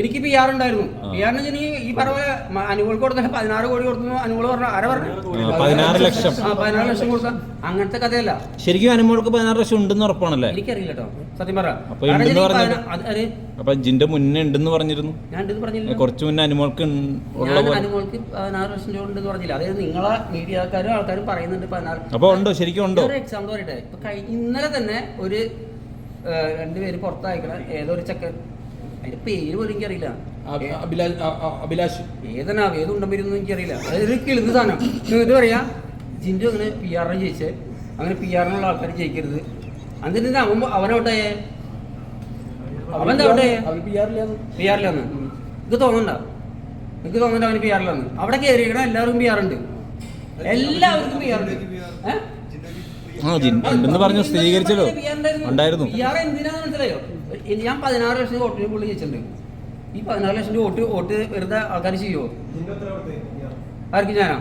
എനിക്ക് P R ഉണ്ടായിരുന്നു. P ആറിന് ഈ പറഞ്ഞ അനുകൂൽ കൊടുത്ത പതിനാറ് കോടി കൊടുത്തു അനുകൂൽ പറഞ്ഞു ആരാ പറഞ്ഞു? പതിനാറ് ലക്ഷം. ആ പതിനാറ് ലക്ഷം കൊടുത്ത അങ്ങനത്തെ കഥയല്ല. ശരിക്കും അനുമോൾക്ക് പതിനാറ് ലക്ഷം ഉണ്ടെന്ന് ഉറപ്പാണല്ലേ? എനിക്കറിയില്ല കേട്ടോ. സത്യം പറ. അപ്പൊ ജിന്റെ മുന്നേ ഉണ്ടെന്ന് പറഞ്ഞിരുന്നു. ഞാൻ കുറച്ച് മുന്നേ അനുമോൾക്ക് അനുമോൾക്ക് പതിനാറ് ലക്ഷം രൂപ ഉണ്ടെന്ന് പറഞ്ഞില്ല. അതായത് നിങ്ങളെ മീഡിയക്കാരും ആൾക്കാരും പറയുന്നുണ്ട് പതിനാറ് അപ്പൊ ഉണ്ടോ? ശരിക്കും ഉണ്ടോ? ഒരു എക്സാമ്പിൾ പറയട്ടെ. ഇപ്പൊ ഇന്നലെ തന്നെ ഒരു രണ്ടുപേര് പുറത്തയക്കണ ഏതോ ഒരു ചക്കൻ അതിന്റെ പേര് പോലും എനിക്കറിയില്ല. അഭിലാഷ് ഏതനാ ഏതുണ്ടെന്ന് എനിക്കറിയില്ല. അതായത് കിളുന്ന സാധനം. എന്നിട്ട് പറയാ ജിൻഡു അങ്ങനെ പി ആറിനെ ജയിച്ചേ. അങ്ങനെ പി ആറിനുള്ള ആൾക്കാർ ജയിക്കരുത്. എന്നിട്ട് അവൻ അവനോട്ടേ അവൻ പി ആറിലാന്ന് ഇത് തോന്നണ്ട. എനിക്ക് തോന്നണ്ട അവന് പി ആറിലാന്ന് അവിടെ കയറിയിരിക്കണം എല്ലാവർക്കും പി ആറുണ്ട് എല്ലാവർക്കും പി ആറുണ്ട് ഏഹ് ആ ഉണ്ടെന്ന് പറഞ്ഞു സ്ഥിരീകരിച്ചല്ലോ. ഉണ്ടായിരുന്നു. എന്തിനാന്ന് മനസ്സിലായോ? ഞാൻ പതിനാറ് ലക്ഷം വോട്ടിന് പുള്ളി ജയിച്ചിട്ടുണ്ട്. ഈ പതിനാറ് ലക്ഷം വോട്ട് വോട്ട് വെറുതെ ആൾക്കാർ ചെയ്യുമോ ആർക്ക് ഞാനാ?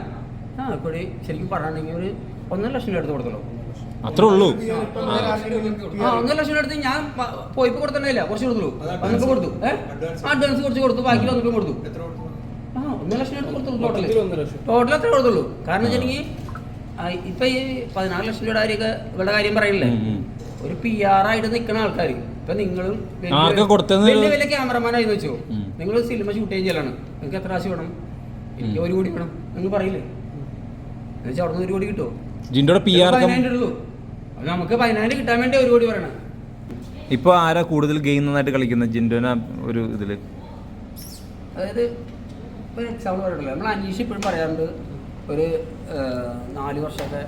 ആ കൂടി ശരിക്കും പറഞ്ഞിട്ടുണ്ടെങ്കിൽ ഒരു ഒന്നര ലക്ഷം രൂപ എടുത്ത് കൊടുത്തല്ലോ അത്രേ ഉള്ളൂ. ആ ഒന്നര ലക്ഷം രൂപ എടുത്ത് ഞാൻ പോയപ്പോ കൊടുത്തിട്ടില്ല കുറച്ച് കൊടുത്തുള്ളൂ വന്നപ്പോ കൊടുത്തു. ഏഹ് അഡ്വാൻസ് കുറച്ച് കൊടുത്തു. ബാക്കി വന്നപ്പോ കൊടുത്തു. ആ ഒന്നര ലക്ഷം എടുത്ത് കൊടുത്തു ടോട്ടൽ ടോട്ടൽ അത്രേ കൊടുത്തുള്ളൂ. കാരണം വെച്ചിട്ടുണ്ടെങ്കിൽ ഇപ്പൊ ഈ പതിനാറ് ലക്ഷം രൂപയുടെ കാര്യമൊക്കെ ഇവിടെ കാര്യം പറയില്ലേ. ഒരു പി ആർ ആയിട്ട് നിൽക്കുന്ന ആൾക്കാർ ഇപ്പൊ നിങ്ങളും വലിയ- വലിയ ക്യാമറമാനായി വെച്ചോ. നിങ്ങൾ സിനിമ ഷൂട്ട് ചെയ്യാൻ ചെല്ലാണ് നിങ്ങൾക്ക് എത്ര കാശ് വേണം? എനിക്ക് ഒരു കോടി വേണം. നിങ്ങൾ പറയില്ലേ? എന്നുവെച്ചാൽ അവിടെ നിന്ന് ഒരു കോടി കിട്ടുമോ ജിൻഡോടെ പി ആർ ഉള്ളൂ. നമുക്ക് പതിനായിരം കിട്ടാൻ വേണ്ടി ഒരു കോടി പറയണം. ഇപ്പൊ ആരാ കൂടുതൽ ഗെയിം നന്നായിട്ട് കളിക്കുന്നത്? ജിൻഡോന ഒരു ഇതിൽ? അതായത് എക്സാമ്പിൾ പറയണ്ടല്ലോ നമ്മൾ അനീഷ് ഇപ്പോഴും പറയാറുണ്ട് ഒരു നാല് വർഷമൊക്കെ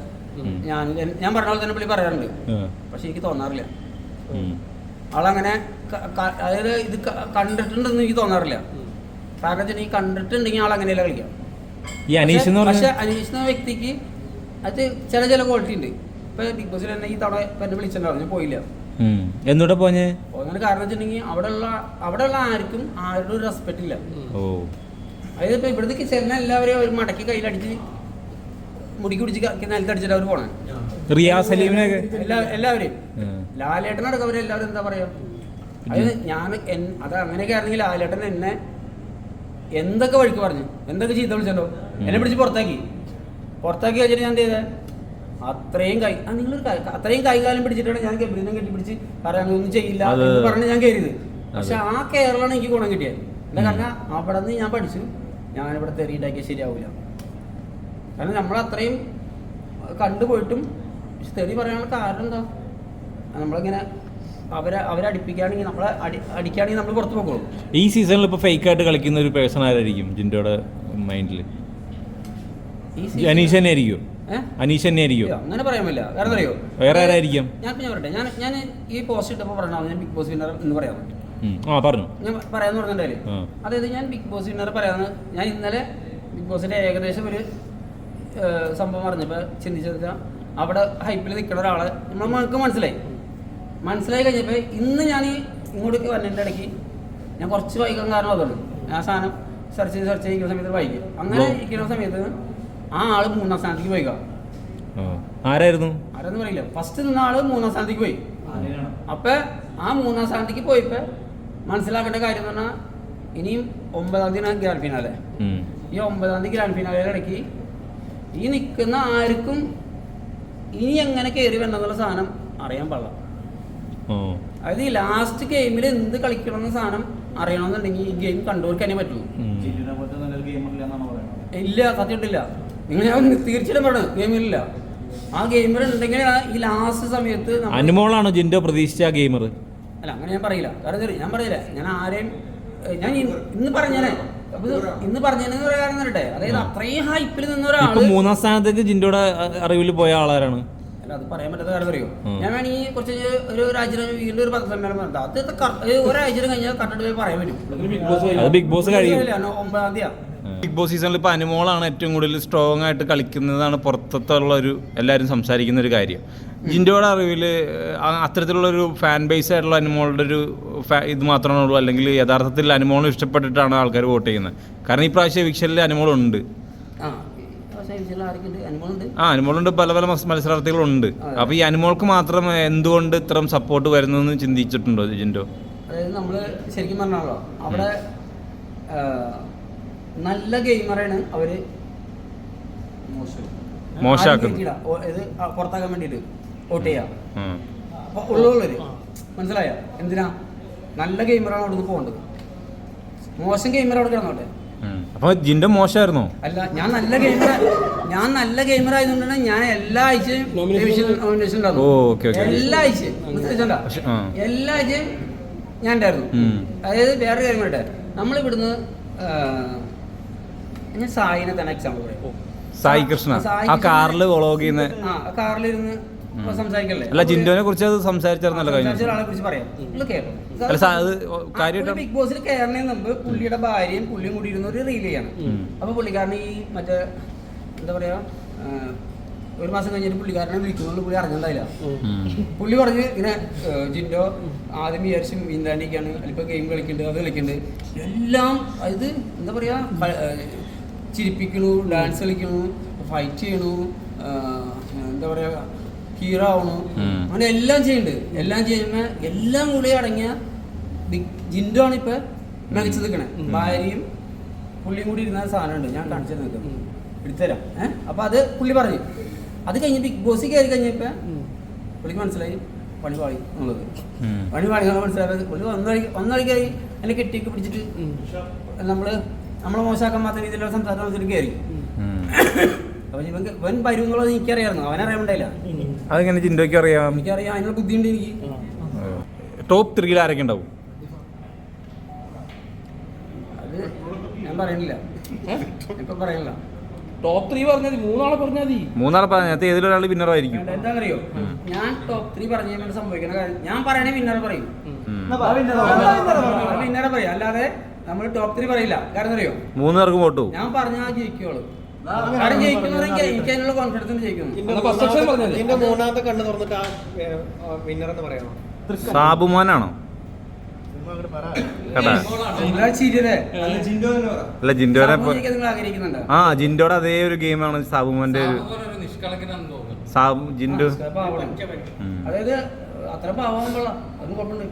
ഞാൻ ഞാൻ പറഞ്ഞ പോലെ തന്നെ പുള്ളി പറയാറുണ്ട്. പക്ഷെ എനിക്ക് തോന്നാറില്ല. ആളങ്ങനെ അതായത് ഇത് കണ്ടിട്ടുണ്ടെന്ന് എനിക്ക് തോന്നാറില്ല. കാരണം വെച്ചാൽ ഈ കണ്ടിട്ടുണ്ടെങ്കിൽ ആൾ അങ്ങനെയല്ല കളിക്കാം ഈ അനീഷ് എന്ന് പക്ഷെ അനീഷ് എന്ന വ്യക്തിക്ക് അത് ചില ചില ക്വാളിറ്റി ഉണ്ട്. ഇപ്പൊ ബിഗ് ബോസിൽ തന്നെ ഈ തവണ എന്നെ വിളിച്ചിട്ടുണ്ടാവും ഞാൻ പോയില്ല. എന്നിട്ട് പോഞ്ഞേ അങ്ങനെ കാരണം വെച്ചിട്ടുണ്ടെങ്കിൽ അവിടെ ഉള്ള അവിടെ ഉള്ള ആർക്കും ആരുടെ ഒരു റെസ്പെക്ട് ഇല്ല. ഓ. അതായത് ഇപ്പൊ ചെന്ന എല്ലാവരെയും ഒരു മടക്കി കയ്യിലടിച്ച് മുടിക്ക് പിടിച്ച് നിലത്തടിച്ചിട്ട് അവർ പോണേ. റിയാസ് സലീമിനൊക്കെ എല്ലാവരെയും. ലാലേട്ടനടക്കം ലാലേട്ടനടക്കം അവരെല്ലാവരും എന്താ പറയാ? അത് ഞാൻ അത് അങ്ങനെയൊക്കെ ആയിരുന്നെങ്കിൽ ലാലേട്ടൻ എന്നെ എന്തൊക്കെ വഴിക്ക് പറഞ്ഞു? എന്തൊക്കെ ചീത്ത വിളിച്ചല്ലോ? എന്നെ പിടിച്ച് പുറത്താക്കി. പുറത്താക്കി വെച്ചിട്ട് ഞാൻ എന്ത് ചെയ്തേ? അത്രയും കൈ ആ നിങ്ങൾ അത്രയും കൈകാലം പിടിച്ചിട്ടാണ് ഞാൻ ഗംഭീരം കെട്ടിപ്പിടിച്ച് പറയാൻ ഒന്നും ചെയ്യില്ല എന്ന് പറഞ്ഞ് ഞാൻ കയറിയത്. പക്ഷെ ആ കേരളമാണ് എനിക്ക് ഗുണം കിട്ടിയത്. എന്താ കാരണം അവിടെ നിന്ന് ഞാൻ പഠിച്ചു. ഞാൻ തെറി ഉണ്ടാക്കിയ ശരിയാവില്ല കാരണം നമ്മൾ അത്രയും കണ്ടുപോയിട്ടും തെറി പറയാനുള്ള കാരണം എന്താ? നമ്മളിങ്ങനെ അവരെ അവരെ അടിപ്പിക്കുകയാണെങ്കിൽ നമ്മളെ അടി അടിക്കുകയാണെങ്കിൽ നമ്മൾ പുറത്തു പോകുള്ളൂ ഈ സീസണിൽ ഇപ്പൊ ഫേക്ക് ആയിട്ട് കളിക്കുന്ന ഒരു പേഴ്സൺ ആരായിരിക്കും ജിൻഡോയുടെ മൈൻഡിൽ അനീഷ് തന്നെ ആയിരിക്കും? അനീഷ് തന്നെ ആയിരിക്കും അങ്ങനെ പറയാൻ പറ്റില്ല. കാരണം അറിയോ വേറെ ആരായിരിക്കും? ഞാൻ ഞാൻ പറയട്ടെ. ഞാൻ ഞാൻ ഈ പോസ്റ്റ് ഇട്ടപ്പോൾ പറഞ്ഞാൽ ഞാൻ ബിഗ് ബോസ് വിന്നർ എന്ന് പറയാം ഉം. ആ പറഞ്ഞു. ഞാൻ പറയാന്ന് പറഞ്ഞിട്ടുണ്ടായില്ലേ? അതായത് ഞാൻ ബിഗ് ബോസ് വിന്നർ പറയാന്ന്. ഞാൻ ഇന്നലെ ബിഗ് ബോസിന്റെ ഏകദേശം ഒരു സംഭവം പറഞ്ഞപ്പോൾ ചിന്തിച്ചത് അവിടെ ഹൈപ്പിൽ നിൽക്കുന്ന ഒരാളെ നമ്മൾ നമുക്ക് മനസ്സിലായി. മനസ്സിലായി കഴിഞ്ഞപ്പോൾ ഇന്ന് ഞാൻ ഈ ഇങ്ങോട്ടേക്ക് വന്നതിന്റെ ഇടയ്ക്ക് ഞാൻ കുറച്ച് വൈകാൻ കാരണം അതാണ് ആ സാധനം സെർച്ച് ചെയ്ത് സെർച്ച് ചെയ്യുന്ന സമയത്ത് വൈകി അങ്ങനെ ഇരിക്കുന്ന സമയത്ത് ആ ആൾ മൂന്നാം സ്ഥാനത്തേക്ക് പോയി. ആരായിരുന്നു? ആരെന്ന് പറയില്ല ഫസ്റ്റ് നിന്ന ആൾ മൂന്നാം സ്ഥാനത്തേക്ക് പോയി. അപ്പൊ ആ മൂന്നാം സ്ഥാനത്തേക്ക് പോയപ്പോ മനസ്സിലാക്കേണ്ട കാര്യം എന്ന് പറഞ്ഞാൽ ഇനിയും ഒമ്പതാം തീയതി ഗ്രാൻഡ് ഫിനാലെ. ഈ ഒമ്പതാം തീയതി ഗ്രാൻഡ് ഫിനാലയുടെ ഇടയ്ക്ക് ഈ നിൽക്കുന്ന ആർക്കും ഇനി എങ്ങനെ കയറി വരണമെന്നുള്ള സാധനം അറിയാൻ പാടില്ല. ഓ. അതായത് ഈ ലാസ്റ്റ് ഗെയിമിൽ എന്ത് കളിക്കണം എന്ന സാധനം അറിയണമെന്നുണ്ടെങ്കിൽ ഈ ഗെയിം കണ്ടുപിടിക്കാൻ തന്നെ പറ്റുള്ളൂ ഇല്ല സത്യമായിട്ടില്ല നിങ്ങൾ ഞാൻ തീർച്ചയായിട്ടും പറയണം ഗെയിമിലില്ല ആ ഗെയിമിൽ ഉണ്ടെങ്കിൽ ഈ ലാസ്റ്റ് സമയത്ത് അനുമോളാണോ ജിൻഡോ പ്രതീക്ഷിച്ച ആ ഗെയിമർ അല്ല അങ്ങനെ ഞാൻ പറയില്ല. കാരണം ഞാൻ പറയില്ല. ഞാൻ ആരെയും ഞാൻ ഇന്ന് പറഞ്ഞേ ഇന്ന് പറഞ്ഞു കാരണം തരട്ടെ അതായത് അത്രയും ഹൈപ്പിൽ നിന്ന ഒരാൾ ഒരാൾ മൂന്നാം സ്ഥാനത്തേക്ക് ജിൻഡോടെ അറിവിൽ പോയ ആളാരാണ്? അല്ല അത് പറയാൻ പറ്റാത്ത കാര്യം അറിയോ? ഞാൻ വേണമെങ്കിൽ കുറച്ച് ഒരു രാജ്യം വീണ്ടും ഒരു പത്രസമ്മേളനം നടത്താം. അത് ഒരാഴ്ച കഴിഞ്ഞാൽ കട്ടിട്ട് പോയി പറയാൻ പറ്റും. ബിഗ് ബോസ് അത് ബിഗ് ബോസ് കഴിയും. ഒമ്പതാം തീയതി ബിഗ് ബോസ് സീസണിൽ ഇപ്പോൾ അനുമോളാണ് ഏറ്റവും കൂടുതൽ സ്ട്രോങ് ആയിട്ട് കളിക്കുന്നതാണ് പുറത്തുള്ള ഒരു എല്ലാവരും സംസാരിക്കുന്ന ഒരു കാര്യം. ജിൻഡോയുടെ അറിവിൽ അത്തരത്തിലുള്ള ഒരു ഫാൻ ബേസ് ആയിട്ടുള്ള അനുമോളുടെ ഒരു ഇത് മാത്രമേ ഉള്ളൂ. അല്ലെങ്കിൽ യഥാർത്ഥത്തിൽ അനുമോൾ ഇഷ്ടപ്പെട്ടിട്ടാണ് ആൾക്കാർ വോട്ട് ചെയ്യുന്നത്. കാരണം ഈ പ്രാവശ്യം വിക്ഷലിൽ അനുമോളുണ്ട്. ആ അനുമോളുണ്ട്? പല പല മത്സരാർത്ഥികളുണ്ട്. അപ്പൊ അപ്പോൾ ഈ അനുമോൾക്ക് മാത്രം എന്തുകൊണ്ട് ഇത്രയും സപ്പോർട്ട് വരുന്നതെന്ന് ചിന്തിച്ചിട്ടുണ്ടോ ജിൻഡോ? അതായത് നമ്മൾ ശരിക്കും പറഞ്ഞാലോ അവിടെ നല്ല ഗെയിമറാണ് അവർ. ഇത് പുറത്താക്കാൻ വേണ്ടിയിട്ട് വോട്ട് ചെയ്യാം. അപ്പൊ ഉള്ളവര് മനസ്സിലായ? എന്തിനാ? നല്ല ഗെയിമറാണ് അവിടെ നിന്ന് പോകേണ്ടത്. മോശം ഗെയിമർ അവിടെ കിടന്നോട്ടെ. അപ്പൊ ജിന്റെ മോശമായിരുന്നോ? അല്ല ഞാൻ നല്ല ഗെയിമർ ഞാൻ നല്ല ഗെയിമർ ആയതുകൊണ്ടാണ് ഞാൻ എല്ലാ ആഴ്ചയും നോമിനേഷൻ. എല്ലാ ആഴ്ചയും. എല്ലാ ആഴ്ചയും ഞാൻ ഉണ്ടായിരുന്നു. അതായത് വേറെ കാര്യം പറയട്ടെ നമ്മളിവിടുന്ന് ആ, ഞാൻ സായിനെ തന്നെ എക്സാമ്പിൾ പറയാം. സായി കൃഷ്ണ. ആ കാറിൽ വ്ളോഗ് ആ കാറിലിരുന്ന്. സംസാരിക്കല്ലേ? അല്ല ജിൻഡോനെ കുറിച്ച് അത് സംസാരിച്ചായിരുന്നല്ലോ കഴിഞ്ഞ അല്ല അത് കാര്യമായിട്ട് ബിഗ് ബോസിൽ കയറുന്നതിന് മുമ്പ് പുള്ളിയുടെ ഭാര്യയും പുള്ളിയും കൂടി ഇരുന്ന ഒരു റീൽ ചെയ്യാണ്. അപ്പൊ പുള്ളിക്കാരൻ ഈ മറ്റേ എന്താ പറയാ ഒരു മാസം കഴിഞ്ഞിട്ട് പുള്ളിക്കാരനെ വിളിക്കുന്നുള്ളൂ പുള്ളി അറിഞ്ഞിട്ടുണ്ടായില്ല. പുള്ളി പറഞ്ഞ് ഇങ്ങനെ ജിൻഡോ ആദ്യം വിചാരിച്ചും മീൻതാണ്ടിക്കാണ് അല്ലിപ്പോ ഗെയിം കളിക്കുന്നുണ്ട് അത് കളിക്കുന്നുണ്ട്. എല്ലാം ഇത് എന്താ പറയാ ചിരിപ്പിക്കണു ഡാൻസ് കളിക്കണു ഫൈറ്റ് ചെയ്യണു എന്താ പറയാ ഹീറോ ആവണു. അങ്ങനെ എല്ലാം ചെയ്യുന്നുണ്ട് എല്ലാം ചെയ്യുന്ന എല്ലാം കൂടി അടങ്ങിയ ബിഗ് ജിൻഡോ ആണ് ഇപ്പൊ മികച്ചു നിൽക്കണേ ഭാര്യയും പുള്ളിയും കൂടി ഇരുന്ന സാധനമുണ്ട്. ഞാൻ കാണിച്ചു നിൽക്കും എടുത്തുതരാം. ഏഹ് അപ്പൊ അത് പുള്ളി പറഞ്ഞു. അത് കഴിഞ്ഞ് ബിഗ് ബോസ് കയറി കഴിഞ്ഞപ്പോ പുള്ളിക്ക് മനസ്സിലായി പണി പാളി എന്നുള്ളത്. പണി പാളി മനസ്സിലായത്. പുള്ളി ഒന്നഴി ഒന്നഴിക്കായി എന്നെ കെട്ടിയൊക്കെ പിടിച്ചിട്ട് നമ്മൾ നമ്മളെ മോശമാക്കാൻ മാത്രം രീതിയിലുള്ള സംസാരം വെച്ചിട്ട് കയറി ഉം. അപ്പൊ ഇവൻ ഇവൻ വരും എന്നുള്ളത് എനിക്കറിയായിരുന്നു അവനറിയാണ്ടായില്ല അതെങ്ങനെ ജിൻഡോയ്ക്ക് അറിയാം? എനിക്കറിയാം. അതിനുള്ള ബുദ്ധിയുണ്ട് എനിക്ക്. ടോപ്പ് ത്രീയിൽ ആരൊക്കെ ഉണ്ടാവും? അത് ഞാൻ പറയണില്ല ഇപ്പൊ പറയണില്ല. ടോപ്പ് ത്രീ പറഞ്ഞാൽ മൂന്നാളെ പറഞ്ഞാൽ മതി. മൂന്നാളെ പറഞ്ഞാൽ ഏതിലൊരാൾ വിന്നറായിരിക്കും എന്താണെന്നറിയോ? ഞാൻ ടോപ്പ് ത്രീ പറഞ്ഞു കഴിഞ്ഞാൽ സംഭവിക്കുന്ന കാര്യം ഞാൻ പറയണേ വിന്നർ പറയും. വിന്നറെ പറയും. അല്ലാതെ നമ്മൾ ടോപ്പ് ത്രീ പറയില്ല. കാരണം അറിയോ മൂന്ന് പേർക്ക് വോട്ട് പോകും ഞാൻ പറഞ്ഞാൽ ജയിക്കുള്ളൂ കാരണം ജയിക്കുന്ന എനിക്ക് അതിനുള്ള കോൺഫിഡൻസ് ജയിക്കുന്നു. എന്നാ first option പറഞ്ഞാൽ മതി. നിന്റെ മൂന്നാമത്തെ കണ്ണ് തുറന്നിട്ട് ആ വിന്നർ എന്ന് പറയണം? സാബുമാനാണോ? അല്ല ജിൻഡോനെ ആ ജിൻഡോടെ അതേ ഒരു ഗെയിമാണ് സാബുമോന്റെ ഒരു സാബു ജിൻഡോ. അതായത് അത്ര പാവാൻ കൊള്ളാം അതും കുഴപ്പമുണ്ട്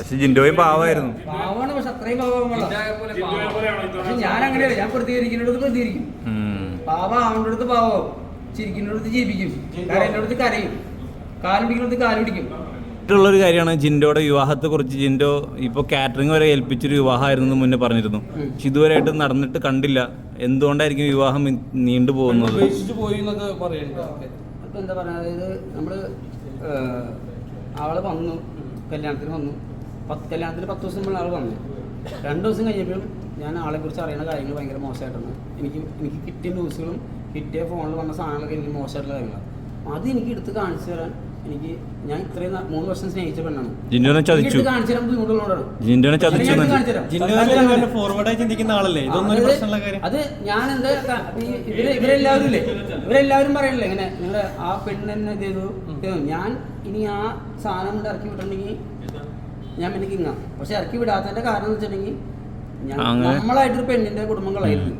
പക്ഷെ ജിൻഡോയും പാവായിരുന്നു പാവാണ് പക്ഷെ അത്രയും കൊള്ളാം ഞാൻ അങ്ങനെയല്ല ഞാൻ പ്രതികരിക്കുന്നിടത്ത് പ്രതികരിക്കും. പാവ ആവുന്നിടത്ത് പാവം ചിരിക്കുന്നിടത്ത് ജീവിക്കും കരയുന്നിടത്ത് കരയും. കാലുപിടിക്കുന്നിടത്ത് കാലുപിടിക്കും ഒരു കാര്യമാണ് ജിൻഡോയുടെ വിവാഹത്തെ കുറിച്ച് ജിൻഡോ ഇപ്പൊ കാറ്ററിംഗ് വരെ ഏൽപ്പിച്ചൊരു വിവാഹമായിരുന്നു മുന്നേ പറഞ്ഞിരുന്നു. പക്ഷെ ഇതുവരെയായിട്ട് നടന്നിട്ട് കണ്ടില്ല. എന്തുകൊണ്ടായിരിക്കും വിവാഹം നീണ്ടു പോകുന്നത്? ഇപ്പൊ എന്താ പറയുക അതായത് നമ്മൾ ഏഹ്, വന്നു കല്യാണത്തിന് വന്നു. പത്ത് കല്യാണത്തിന് പത്ത് ദിവസം മുമ്പ് ആൾ വന്നു. രണ്ട് ദിവസം കഴിഞ്ഞപ്പോൾ ഞാൻ ആളെ കുറിച്ച് അറിയുന്ന കാര്യങ്ങൾ ഭയങ്കര മോശമായിട്ടാണ്. എനിക്ക് എനിക്ക് കിട്ടിയ ന്യൂസുകളും കിട്ടിയ ഫോണിൽ വന്ന സാധനങ്ങളൊക്കെ എനിക്ക് മോശമായിട്ടുള്ള കാര്യങ്ങളാണ് അത് എനിക്ക് എടുത്ത് കാണിച്ചു തരാൻ എനിക്ക് ഞാൻ ഇത്രയും മൂന്ന് വർഷം സ്നേഹിച്ച പെണ്ണാണ്. ജിന്നോനെ ചതിച്ചു. കാണിച്ചു തരാൻ ബുദ്ധിമുട്ടുള്ളതാണ് ഫോർവേഡായി ചിന്തിക്കുന്ന ആളല്ലേ? ഇതൊന്നും പ്രശ്നമുള്ള കാര്യം. അത് ഞാൻ എന്താ ഇവർ ഇവരെല്ലാവരും ഇല്ലേ? ഇവരെല്ലാവരും പറയണില്ലേ ഇങ്ങനെ നിങ്ങൾ ആ പെണ്ണെന്നെ ഇത് ചെയ്തു. ചെയ്തു. ഞാൻ ഇനി ആ സാധനം കൊണ്ട് ഇറക്കി വിട്ടിട്ടുണ്ടെങ്കിൽ ഞാൻ പിന്നെ കിങ്ങാം. പക്ഷെ ഇറക്കി വിടാത്തതിന്റെ കാരണം എന്ന് വെച്ചിട്ടുണ്ടെങ്കിൽ ഞാൻ അങ്ങനെ? നമ്മളായിട്ടൊരു പെണ്ണിന്റെ കുടുംബങ്ങളായിരുന്നു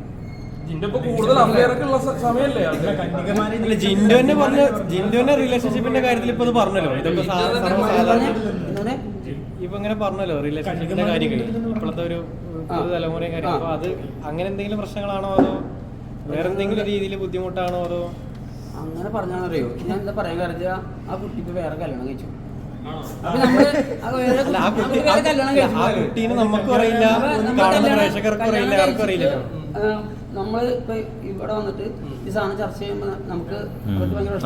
ജിന്റെ ഇപ്പൊ കൂടുതൽ അഫയറൊക്കെ ഉള്ള സ- സമയമല്ലേ അത് അല്ല ജിൻഡോനെ പറഞ്ഞ ജിൻഡോന്റെ റിലേഷൻഷിപ്പിന്റെ കാര്യത്തിൽ ഇപ്പൊ ഇത് പറഞ്ഞല്ലോ. ഇതൊക്കെ സാ- സർവസാധാരണ എന്താണ് ഇപ്പൊ ഇങ്ങനെ പറഞ്ഞല്ലോ റിലേഷൻഷിപ്പിന്റെ കാര്യങ്ങൾ ഇപ്പോഴത്തെ ഒരു പുതുതലമുറയും കാര്യം ആ. അപ്പൊ അത് അങ്ങനെ എന്തെങ്കിലും പ്രശ്നങ്ങളാണോ അതോ വേറെ എന്തെങ്കിലും രീതിയിൽ ബുദ്ധിമുട്ടാണോ അതോ? അങ്ങനെ പറഞ്ഞാന്നറിയോ ഞാൻ എന്താ പറയാൻ കാരണം വെച്ചാ, ആ കുട്ടി ഇപ്പൊ വേറെ കല്യാണം കഴിച്ചു. ആ കുട്ടീനെ നമുക്കും അറിയില്ല. കാണുന്ന അറിയില്ല കല്യാണം ആർക്കും അറിയില്ലല്ലോ നമ്മൾ ഇപ്പൊ ഇവിടെ വന്നിട്ട് ഈ സാധനം ചർച്ച ചെയ്യുമ്പോൾ നമുക്ക് അത് ഭയങ്കര